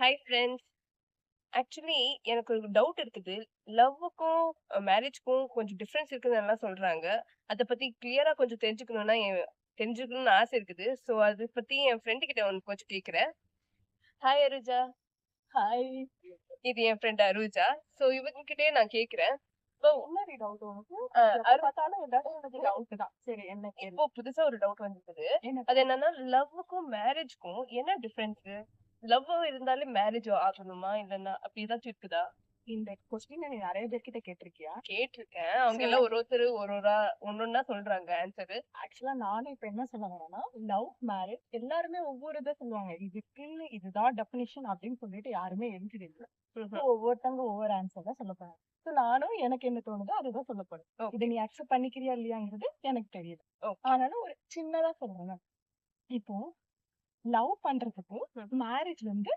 Hi friends actually எனக்கு ஒரு doubt இருக்குது. லவ்வுக்கும் மேரேஜ்க்கும் கொஞ்சம் டிஃப்ரென்ஸ் இருக்குன்னு எல்லாம் சொல்றாங்க. அதை பத்தி கிளியரா கொஞ்சம் தெரிஞ்சுக்கணும்னா என் தெரிஞ்சுக்கணும்னு ஆசை இருக்குது. ஸோ அதை பத்தி என் ஃப்ரெண்டு கிட்ட ஒன்று கொஞ்சம் கேட்குறேன் ஹாய் அருஜா. ஹாய் இது என் ஃப்ரெண்ட் அருஜா. ஸோ இவங்க கிட்டே நான் கேட்குறேன் இப்போ புதுசா ஒரு டவுட் வந்திருக்குது அது என்னன்னா லவ்வுக்கும் மேரேஜ்க்கும் என்ன டிஃப்ரென்ஸ் லவ் இருந்தாலே மேரேஜ் ஆகணுமா இல்லைன்னா அப்படி ஏதாச்சும் இருக்குதா? இந்த கொஸ்டின் நீ நிறைய பேர்கிட்ட கேட்டிருக்கியா? கேட்டிருக்கேன். அவங்க எல்லாம் ஒரு ஒருத்தர் ஒரு ஒரு ஒன்னொன்னா சொல்றாங்க ஆன்சர் ஆக்சுவலா நானும் இப்ப என்ன சொல்ல வரேன்னா லவ் மேரேஜ் எல்லாருமே ஒவ்வொரு இதை சொல்லுவாங்க. இதுக்குன்னு இதுதான் டெபினிஷன் அப்படின்னு சொல்லிட்டு யாருமே So, ஒவ்வொருத்தவங்க ஒவ்வொரு ஆன்சர் தான் சொல்ல போறாங்க. ஸோ நானும் எனக்கு என்ன தோணுதோ அதுதான் சொல்ல போறேன். Okay. இதை நீ அக்செப்ட் பண்ணிக்கிறியா இல்லையாங்கிறது எனக்கு தெரியல. அதனால ஒரு சின்னதா சொல்றேன் இப்போ லவ் பண்றதுக்கு ம். மேரேஜ் வந்து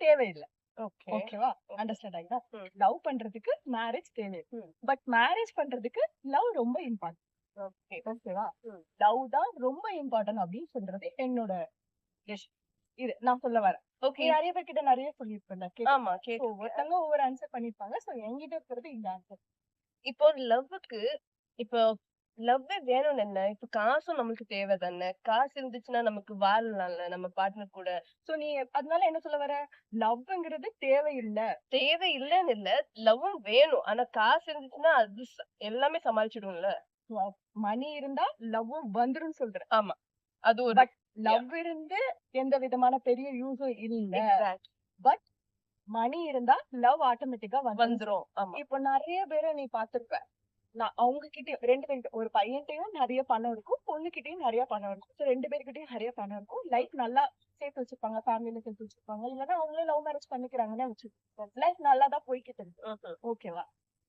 தேவையில்லை. ஓகே. ஓகேவா அண்டர்ஸ்டாண்ட் ஆகுதா. லவ் பண்றதுக்கு மேரேஜ் தேவை. பட் மேரேஜ் பண்றதுக்கு லவ் ரொம்ப இம்பார்ட்டன்ட் ஓகே. ஓகேவா. லவ் தான் ரொம்ப இம்பார்ட்டன்ட் அப்படின்னு சொல்றது என்னோட. இது நான் சொல்ல வரேன். ஓகே. நிறைய நிறைய சொல்லியிருப்பேன்ல கேட்டு. ஆமா கேட்டு ஒவ்வொருத்தவங்க ஒவ்வொரு ஆன்சர் பண்ணிருப்பாங்க சோ என்கிட்ட இருக்கிறது இந்த ஆன்சர் இப்போ லவ்வுக்கு இப்போ லவ்வே வேணும்னு என்ன? இப்போ காசும் நமக்கு தேவை தானே. காசு இருந்துச்சுன்னா நமக்கு வாழலாம்ல நம்ம பார்ட்னர் கூட. சோ நீ அதனால என்ன சொல்ல வர? லவ்ங்கிறது தேவையில்லை. தேவை இல்லைன்னு இல்ல லவ்வும் வேணும். ஆனா காசு இருந்துச்சுன்னா அது ச- எல்லாமே சமாளிச்சிடும்ல. மணி இருந்தா லவ்வும் வந்துரும் சொல்றேன் ஆமா. அது ஒரு But லவ் இருந்து எந்த விதமான பெரிய யூஸும் இல்ல. Exact மணி இருந்தா லவ் ஆட்டோமேட்டிக்கா வந்துரும். வந்துரும். ஆமா. இப்போ நிறைய பேரை நீ பாத்துருப்ப நான் அவங்க கிட்ட ரெண்டு பேர்கிட்ட ஒரு பையன்கிட்டயும் நிறைய பணம் இருக்கும் பொண்ணுகிட்டயும் நிறைய பணம் இருக்கும். ஸோ ரெண்டு பேர்கிட்டயும் நிறைய பணம் இருக்கும். லைஃப் நல்லா சேர்த்து வச்சிருப்பாங்க ஃபேமிலியில சேர்த்து வச்சிருப்பாங்க. இல்லைன்னா அவங்களே லவ் மேரேஜ் பண்ணிக்கிறாங்கன்னு வச்சுக்கோங்க. லைஃப் நல்லா தான் போய்கிட்டு இருக்கு. ஓகேவா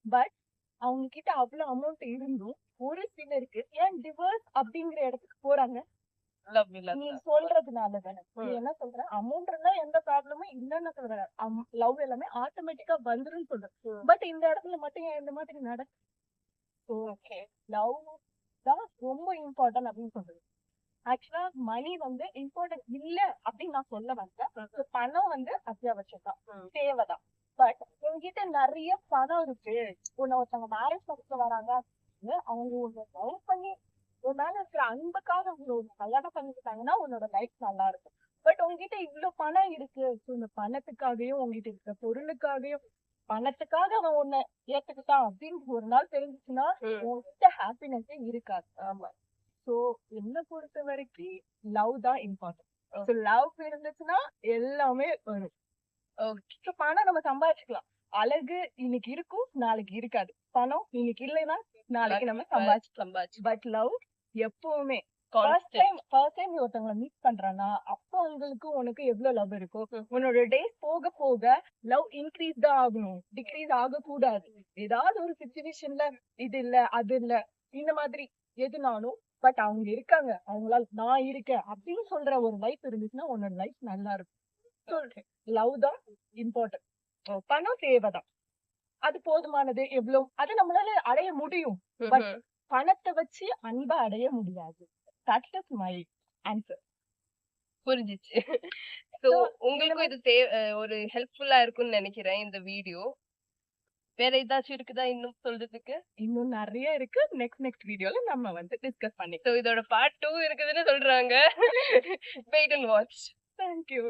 பட் அவங்க கிட்ட அவ்வளவு அமௌண்ட் இருந்தும் ஒரு சிலருக்கு ஏன் டிவோர்ஸ் அப்படிங்கிற இடத்துக்கு போறாங்க? நீ சொல்றதுனால தானே. என்ன சொல்ற? அமௌண்ட் எல்லாம் எந்த ப்ராப்ளமும் இல்லைன்னு சொல்ற. லவ் எல்லாமே ஆட்டோமேட்டிக்கா வந்துரும் சொல்ற. ம். பட் இந்த இடத்துல மட்டும் ஏன் இந்த மாதிரி நடக்கு? ஓகே லவ் தான் ரொம்ப இம்பார்ட்டன்ட் அப்படின்னு சொல்றது. ஆக்சுவலா மணி வந்து இம்பார்ட்டன்ட் இல்ல அப்படின்னு நான் சொல்ல வந்தேன் பணம் வந்து அத்தியாவசியம் தான். தேவைதான். பட் உங்ககிட்ட நிறைய பணம் இருக்கு. உன்னை ஒருத்தவங்க மேரேஜ் பண்ணிட்டு வராங்க. அவங்க உன்னை லவ் பண்ணி உன் மேல இருக்கிற அன்புக்காக அவங்க உன்னை கல்யாணம் பண்ணிக்கிட்டாங்கன்னா உன்னோட லைஃப் நல்லா இருக்கும் பட் உங்ககிட்ட இவ்வளவு பணம் இருக்கு. இந்த பணத்துக்காகவும் உங்ககிட்ட இருக்கிற பொருளுக்காகவும் பணத்துக்காக அவன் உன்னை ஏத்துக்கிட்டான் அப்படின்னு ஒரு நாள் தெரிஞ்சுச்சுன்னா. உன்கிட்ட ஹாப்பினஸே இருக்காது. ஆமா. சோ என்ன பொறுத்த வரைக்கும் லவ் தான் இம்பார்ட்டன்ட். ஸோ லவ் இருந்துச்சுன்னா எல்லாமே வரும். ஸோ பணம் நம்ம சம்பாதிச்சுக்கலாம். அழகு இன்னைக்கு இருக்கும் நாளைக்கு இருக்காது. பணம் இன்னைக்கு இல்லைன்னா நாளைக்கு நம்ம சம்பாதிச்சு சம்பாதிச்சு பட் லவ் எப்பவுமே ஃபர்ஸ்ட் டைம் ஃபர்ஸ்ட் டைம் ஒருத்தவங்களை மீட் பண்றனா அப்போ உங்களுக்கு உனக்கு எவ்வளவு லவ் இருக்கும். உன்னோட டேஸ் போக போக லவ் இன்க்ரீஸ் தான் ஆகணும். டிக்ரீஸ் ஆக கூடாது ஏதாவது ஒரு சுச்சுவேஷன்ல இது இல்ல அது இல்ல இந்த மாதிரி எதுனாலும் பட் அவங்க இருக்காங்க. அவங்களால நான் இருக்கேன் அப்படின்னு சொல்ற ஒரு லைஃப் இருந்துச்சுன்னா உன்னோட லைஃப் நல்லா இருக்கும். சொல்றேன் லவ் தான் இம்பார்ட்டன்ட் பணம் தேவைதான் அது போதுமானது எவ்வளவு அது நம்மளால அடைய முடியும். But பணத்தை வச்சு அன்பை அடைய முடியாது. தட் இஸ் மை ஆன்சர் புரிஞ்சிச்சு. So, உங்களுக்கும் இது தே ஒரு ஹெல்ப்ஃபுல்லா இருக்கும்னு நினைக்கிறேன் இந்த வீடியோ வேற ஏதாச்சும் இருக்குதா இன்னும் சொல்றதுக்கு? இன்னும் நிறைய இருக்கு. நெக்ஸ்ட் நெக்ஸ்ட் வீடியோல நம்ம வந்து டிஸ்கஸ் பண்ணி சோ இதோட பார்ட் டூ இருக்குதுன்னு சொல்றாங்க. Wait and watch thank you